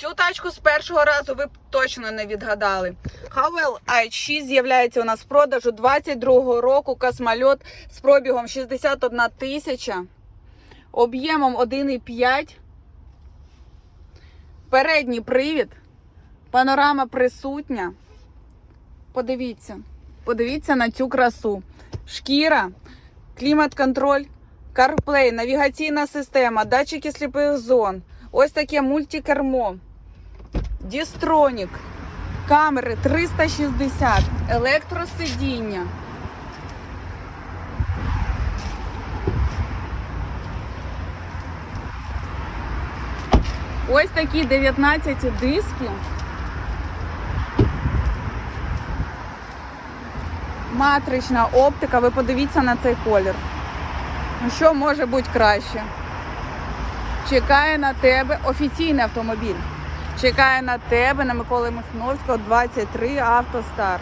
Цю тачку з першого разу ви б точно не відгадали. Хавел i6 з'являється у нас в продажу 22-го року. Космольот з пробігом 61 тисяча, об'ємом 1,5. Передній привід, панорама присутня. Подивіться, подивіться на цю красу. Шкіра, клімат-контроль, CarPlay, навігаційна система, датчики сліпих зон. Ось таке мультикермо. Дістронік, камери 360, електросидіння. Ось такі 19 дисків. Матрична оптика, ви подивіться на цей колір. Ну що може бути краще? Чекає на тебе офіційний автомобіль. Чекає на тебе на Миколи Михновського 23 Автостар.